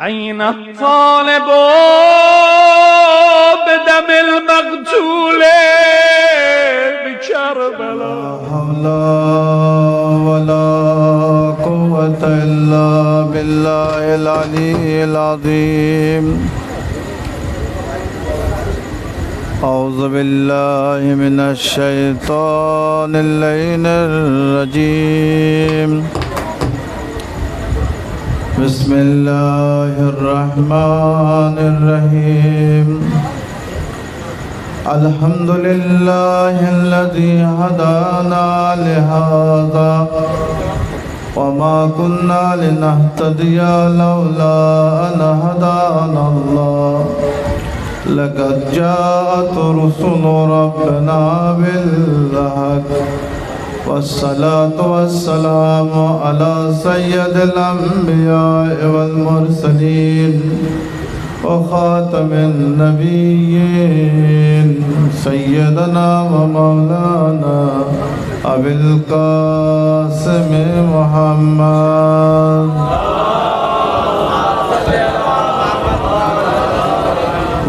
أين الطالب بدم المقتول بكربلاء حول ولا قوة إلا بالله العلي العظيم. أعوذ بالله من الشيطان اللين الرجيم. بسم الله الرحمن الرحيم الحمد لله الذي هدانا لهذا وما كنا لنهتدي لولا أن هدانا الله لقد جاءت رسل ربنا بالحق والصلاة والسلام على سيد الأنبياء والمرسلين وخاتم النبيين سيدنا ومولانا أبي القاسم محمد.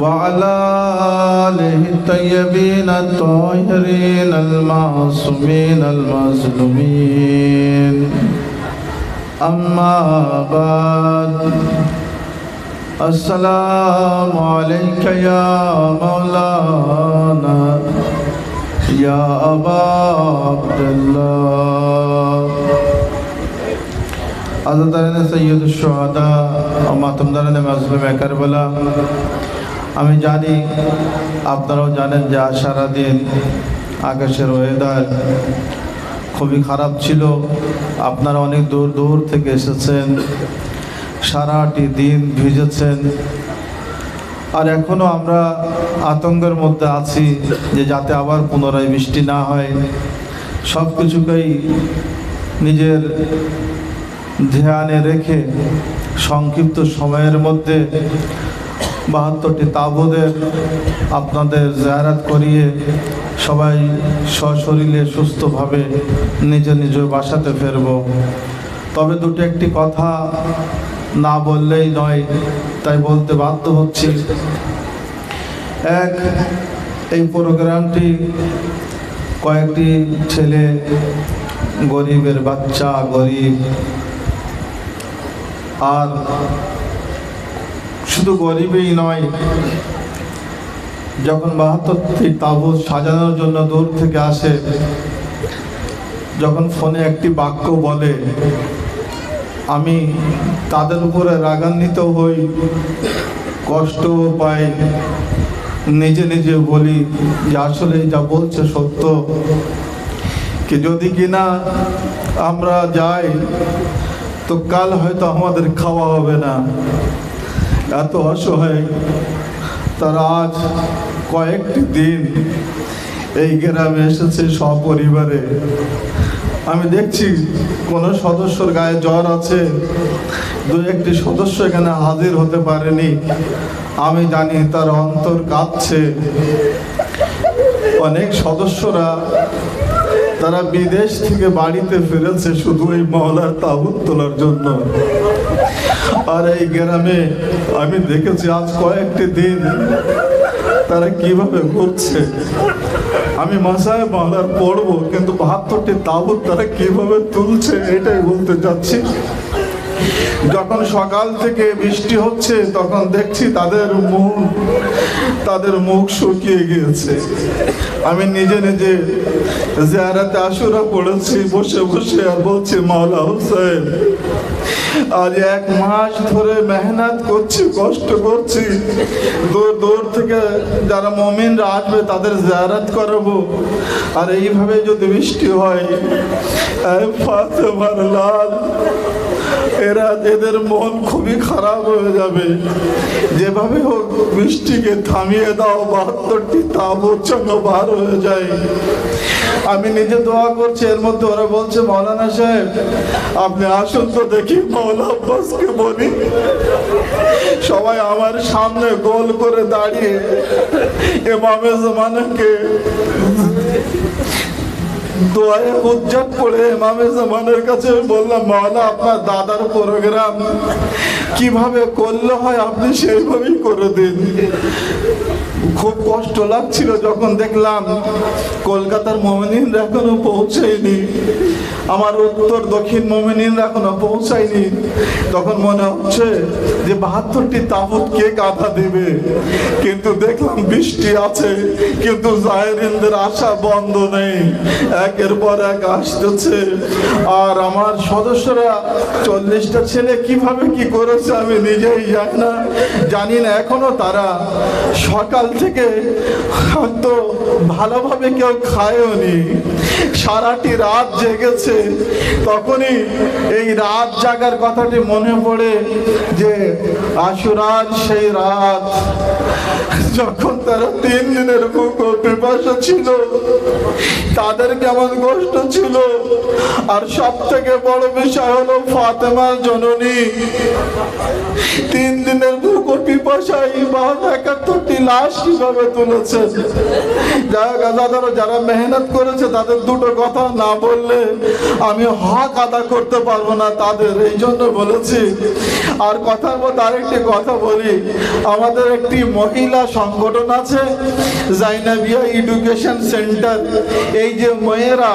وعلى الطيبين الطاهرين المعصومين المظلومين. أما بعد، السلام عليك يا مولانا، يا أبا عبد الله. عزت سید الشہدہ اور ماتمدارن مظلم کربلا আমি জানি, আপনারাও জানেন যে সারাদিন আকাশের ওয়েদার খুবই খারাপ ছিল। আপনারা অনেক দূর দূর থেকে এসেছেন, সারাটি দিন ভিজেছেন। আর এখনও আমরা আতঙ্কের মধ্যে আছি যে যাতে আবার পুনরায় বৃষ্টি না হয়। সব কিছুকেই নিজের ধ্যানে রেখে সংক্ষিপ্ত সময়ের মধ্যে বাহাত্তরটি তাবদের আপনাদের জায়ারাত করিয়ে সবাই সশরীরে সুস্থভাবে নিজ নিজ বাসাতে ফেরব। তবে দুটো একটি কথা না বললেই নয়, তাই বলতে বাধ্য হচ্ছি। এক, এই প্রোগ্রামটি কয়েকটি ছেলে গরিবের বাচ্চা, গরিব। আর শুধু গরিবই নয়, যখন বাহাত্তরটি তাবুত সাজানোর জন্য দূর থেকে আসে, যখন ফোনে একটি বাক্য বলে, আমি তাদের উপরে রাগান্বিত হই, কষ্ট পাই, নিজে নিজে বলি যে আসলে যা বলছে সত্য। কি যদি কিনা আমরা যাই, তো কাল হয়তো আমাদের খাওয়া হবে না। এত অসহায়, তারা আজ কয়েকটি দিন এই গ্রামে এসেছে সপরিবারে। আমি দেখছি কোনো সদস্যর গায়ে জ্বর আছে, দু একটি সদস্য এখানে হাজির হতে পারেনি। আমি জানি তার অন্তর কাঁদছে অনেক সদস্যরা তারা বিদেশ থেকে বাড়িতে ফিরেছে শুধু এই মহলার তাবুত তোলার জন্য। আর এই গ্রামে আমি দেখেছি আজ কয়েকটি দিন তারা কীভাবে ঘুরছে। আমি মাসায় মহলার পড়ব, কিন্তু বাহাত্তরটি তাবুত তারা কীভাবে তুলছে এটাই বলতে চাচ্ছি। যখন সকাল থেকে বৃষ্টি হচ্ছে, তখন দেখছি তাদের মুখ তাদের মুখ শুকিয়ে গিয়েছে। আমি নিজে নিজে জিয়ারাতে আসুরা পড়েছি, বসে বসে আর বলছি, মাওলা হোসেন আজ এক মাস ধরে মেহনত করছি, কষ্ট করছি। দূর দূর থেকে যারা মমিনরা আসবে তাদের জিয়ারাত করাবো। আর এইভাবে যদি বৃষ্টি হয় লাল এরা এদের মন খুবই খারাপ হয়ে যাবে। যেভাবে হোক বৃষ্টিকে থামিয়ে দাও, বাহাত্তরটি তাবুর জন্য বার হয়ে যায়। আমি নিজে দোয়া করছি, এর মধ্যে ওরা বলছে, মৌলানা সাহেব, আপনি আসুন তো দেখি মৌলা আব্বাসকে বলি। সবাই আমার সামনে গোল করে দাঁড়িয়ে এমামে জমানাকে দোয়ায় হুজ্জাত পড়ে ইমামে জামানের কাছে বললাম মাওলা আপনার দাদার প্রোগ্রাম কীভাবে করলে হয় আপনি সেইভাবেই করে দিন। খুব কষ্ট লাগছিল যখন দেখলাম কলকাতার মোমিনিন এখনও পৌঁছায়নি। আমার উত্তর, দক্ষিণ মোমিনিন এখনও পৌঁছায়নি। তখন মনে হচ্ছে যে বাহাত্তরটি তাবুত কে কাঁথা দেবে? কিন্তু দেখলাম বৃষ্টি আছে, কিন্তু জাহেরিনদের আশা বন্ধ নেই। একের পর এক আসতেছে। আর আমার সদস্যরা চল্লিশটা ছেলে কীভাবে কি করেছে আমি নিজেই জানি না। জানি না এখনও তারা সকাল থেকে হয়তো ভালোভাবে কেউ খায়ওনি। সারাটি রাত জেগেছে। তখনই এই রাত জাগার কথাটি মনে পড়ে যে আশুরার সেই রাত যখন তারা তিন দিনের পিপাসা ছিল, তাদের কেমন কষ্ট ছিল। আর সব থেকে বড় বিষয় হলো ফাতেমার জননী। তিন দিনের ও পিপাসায় বা একাত্তরটি লাশ কীভাবে গাজাদার যারা মেহনত করেছে, তাদের দুটো কথা না বললে আমি হক আদা করতে পারব না তাদের, এই জন্য বলেছি। আর কথার মধ্যে আরেকটি কথা বলি। আমাদের একটি মহিলা সংগঠন আছে, জাইনাবিয়া এডুকেশন সেন্টার। এই যে মেয়েরা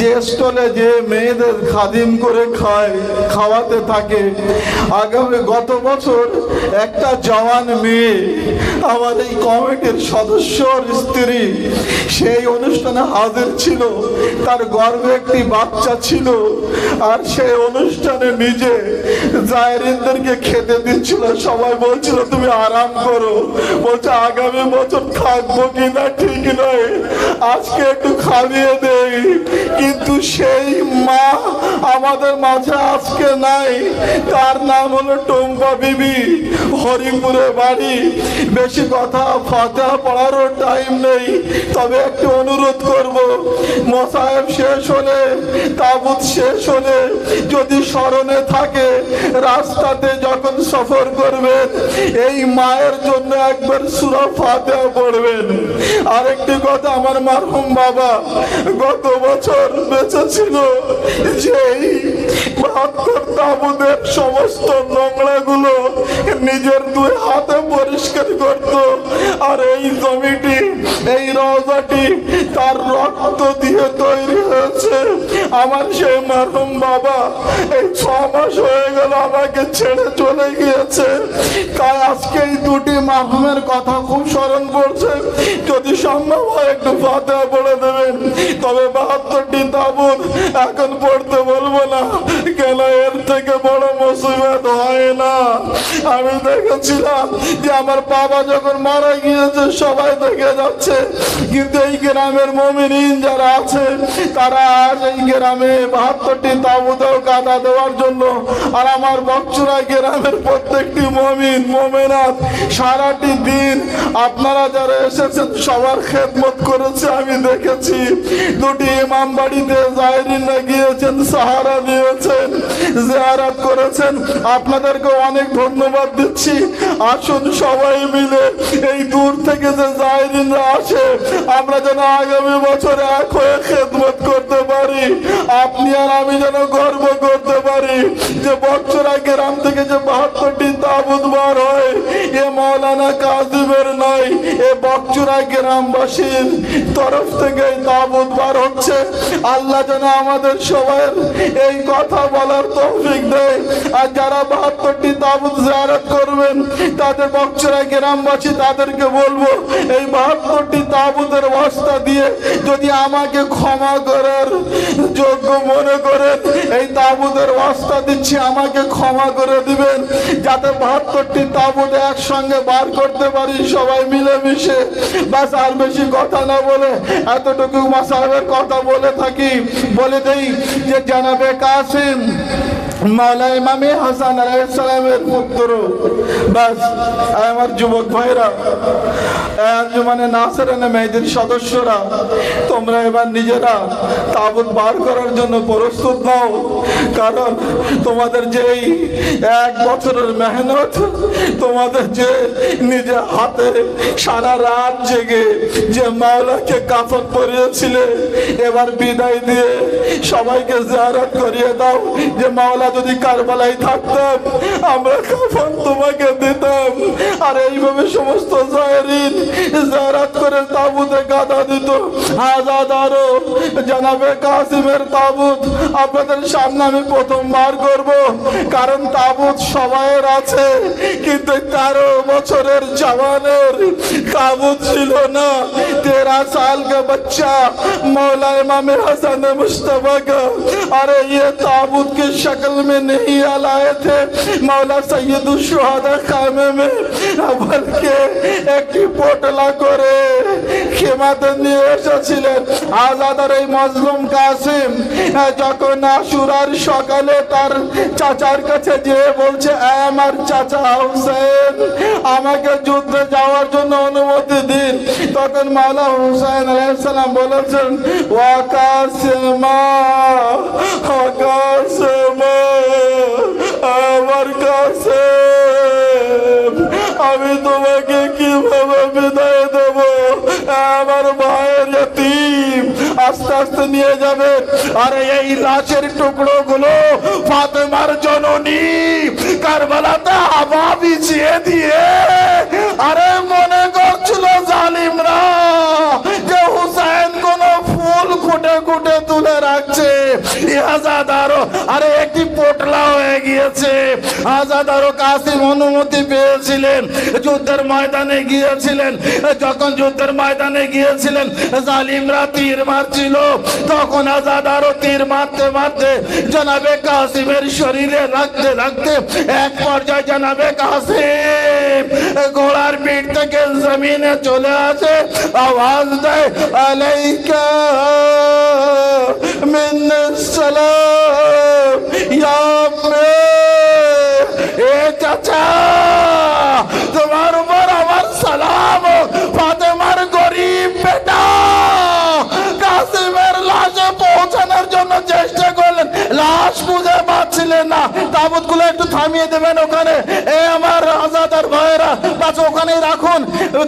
যে স্টলে যে মেয়েদের খাদিম করে খায়, খাওয়াতে থাকে, আগামী গত বছর একটা জওয়ান মেয়ে এই কমিটির সদস্যর স্ত্রী, সেই অনুষ্ঠানে হাজির ছিল। তার গর্বে একটি বাচ্চা ছিল, আর সেই অনুষ্ঠানে নিজে জায়রিনদেরকে খেতে দিচ্ছিল। সবাই বলছিল, তুমি আরাম করো। বলছে, আগামী বছর থাকব কিনা ঠিক নয়। আজকে একটু খাইয়ে দেই। কিন্তু সেই মা আমাদের মাঝে আজকে নাই। তার নাম হলো টুম্পা বিবি, হরিপুরে বাড়ি। বেশি কথা ফাতেহা পড়ারও টাইম নেই। তবে একটু অনুরোধ করব মসাহেব শেষ হলে, তাবুত শেষ হলে, যদি স্মরণে থাকে, রাস্তাতে যখন সফর করবেন, এই মায়ের জন্য একবার সুরা ফাতেহা পড়বেন। আরেকটি কথা আমার মারহুম বাবা গত বছর বেঁচে ছিল যেই বাহাত্তর তাবুদের সমস্ত নোংরাগুলো নিজের দুই হাতে পরিষ্কার করত, আর এই জমিটি এই রওজাটি তার রক্ত দিয়ে তৈরি হয়েছে। আমার সেই মারহুম বাবা এই ছ মাস হয়ে গেল আমাকে ছেড়ে চলে গিয়েছে। তাই আজকে এই দুটি মারহুমের কথা খুব স্মরণ পড়ছে যদি সম্ভব হয় একটু ফাতেহা পড়ে দেবেন। তবে বাহাত্তরটি তাবুত এখন পড়তে বলব না। কেন থেকে বড় মুসিবত হয় না। আমি দেখেছিলাম যে আমার বাবা যখন মারা গিয়েছে, সবাই দেখে যাচ্ছে। কিন্তু এই গ্রামের মমিনিন যারা আছে, তারা আজ এই গ্রামে বাহাত্তরটি তাবুতেও কাদা দেওয়ার জন্য আর আমার বচ্চুরা গ্রামের প্রত্যেকটি মমিন, মমিনাত, সারাটি দিন আপনারা যারা এসেছেন, সবার খেদমত করেছে, আমি দেখেছি। দুটি ইমাম বাড়িতে জাহিরিনা গিয়েছেন, সাহারা দিয়েছেন। জিয়ারাত করেছেন। আপনাদেরকে অনেক ধন্যবাদ দিচ্ছি। আসুন সবাই মিলে এই দূর থেকে যে জাহিরিনরা আসে, আমরা যেন আগামী বছর এক হয়ে খেদমত করতে পারি। আপনি আর আমি যেন গর্ব করতে পারি যে বছরা গ্রাম থেকে যে বাহাত্তরটি তাবুত বার হয়, এ মৌলানা কাজিবের নয় এ বকচুরা গ্রামবাসীর তরফ থেকে তাবুত হচ্ছে। আল্লাহ যেন আমাদের এই কথা বলার তৌফিক দেয়। আর যারা বাহাত্তরটি করবেন, তাদের বকচুরা গ্রামবাসী, তাদেরকে বলব, এই বাহাত্তরটি বস্তা দিয়ে যদি আমাকে ক্ষমা করার যোগ্য মনে করেন, এই তাবুতের বস্তা দিচ্ছি, আমাকে ক্ষমা করে দিবেন। যাতে বাহাত্তরটি তাবুত একসঙ্গে বার করতে পারি সবাই মিলেমিশে বাস আর বেশি কথা না বলে, এতটুকু মাসাহের কথা বলে থাকি। বলে দেই যে জানাবে কাসিম নিজেরা প্রস্তুত নাও কারণ তোমাদের যেই এক বছরের মেহনত, তোমাদের যে নিজে হাতে সারা রাত জেগে যে মাওলাকে কাফন পরিয়েছিলে, এবার বিদায় দিয়ে সবাইকে জিয়ারত করিয়ে দাও যে মাওলা আমরা যদি কারবালাই থাকতাম, আমরা কাফন তোমাকে দিতাম। আর এইভাবে সমস্ত জায়রিন জারাত করে তাবুতে গাদা দিত। হাজাদারও জানাবে কাসিমের তাবুত। আপনাদের সামনে আমি প্রথমবার করব, কারণ তাবুত সবাইয়ের আছে, কিন্তু তেরো বছরের জওয়ানের তাবুত ছিল না। তেরো সাল কে বাচ্চা মৌলায় মামে হাসান মুস্তফা কা আরে ইয়ে তাবুত কি শকল शक्ल में नहीं लाए थे मौला सैयद शुहादा खामे में বলকে একটি পোটলা করে খেমাতে নিয়ে এসেছিলেন আজাদার এই মজলুম কাসিম আহ, যখন আশুরার সকালে তার চাচার কাছে যেয়ে বলছে "এ আমার চাচা হুসেন আমাকে যুদ্ধে যাওয়ার জন্য অনুমতি দিন তখন মাওলা হুসেন আলাইসালাম বলেছেন ওয়াকাসিমা ওয়াকাসিমা তোমাকে কীভাবে বিদায় দেব? আমার ভাইয়ের ইয়তীম আস্তে আস্তে নিয়ে যাবে। আরে এই লাশের টুকরো গুলো ফাতেমার জননী কারবালাতে হাওয়া বিছিয়ে দিয়ে গিয়েছে। আজাদারও কাসিম অনুমতি পেয়েছিলেন। যুদ্ধের ময়দানে গিয়েছিলেন। যখন যুদ্ধের ময়দানে গিয়েছিলেন, জালিমরা তীর মারছিল। তখন আজাদারও তীর মারতে মারতে জানাবে কাসিমের শরীরে লাগতে লাগতে এক পর্যায়ে জানাবে কাসিম ঘোড়ার পিঠ থেকে জমিনে চলে আসে, আওয়াজ দেয়, আলাইকা মিন সালাম, ইয়া তোমার উপর আমার সালাম। ফাতেমার গরিব বেটা, কাসিমের লাশে পৌঁছানোর জন্য চেষ্টা করলেন। লাশ খুঁজে পাচ্ছিলেন না। তাবুতগুলো একটু থামিয়ে দেবেন ওখানে। এ আমার আজাদার ভাইয়েরা বাস ওখানেই রাখুন।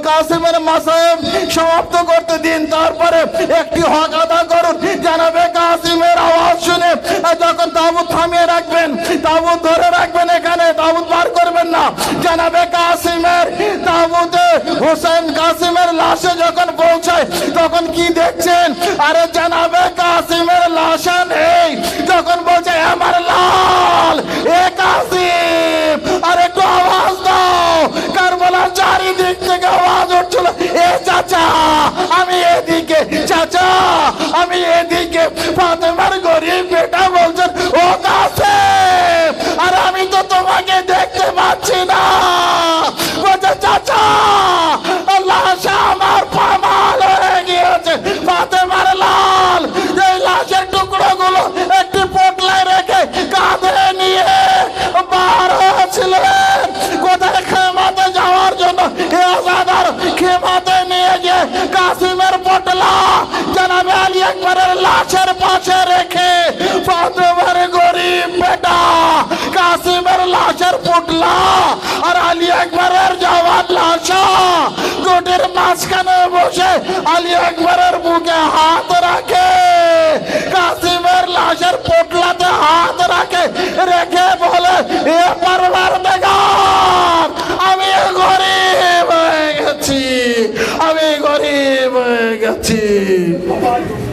কাসিমের মাসায়েব সমাপ্ত করতে দিন, তারপরে একটি হক আদা করুন। জানাবে কাসিমের আওয়াজ শুনে যখন তাবুত থামিয়ে রাখবেন তাবুত ধরে রাখবেন এখানে তাবুত বার করবেন না জানাবে কাসিমের তাবুতে হোসেন কাসিমের লাশে যখন পৌঁছায়, তখন কি দেখছেন? আরে জানাবে কাসিমের লাশা নেই। যখন বলছে, আমার লাল, এ কাসিম, আর একটু আওয়াজ দাও। কারবালার চারিদিক থেকে আওয়াজ উঠছিল, এ চাচা, আমি এদিকে, চাচা, আমি এদিকে পোটলা জানাবে আলী একবারের লাশের পাশে রেখে ফাতেমার গরিব বেটা কাসিমের লাশের পুটলা আর আলী একবারের জওয়ান লাশা। গোটের মাঝখানে বসে আলী একবার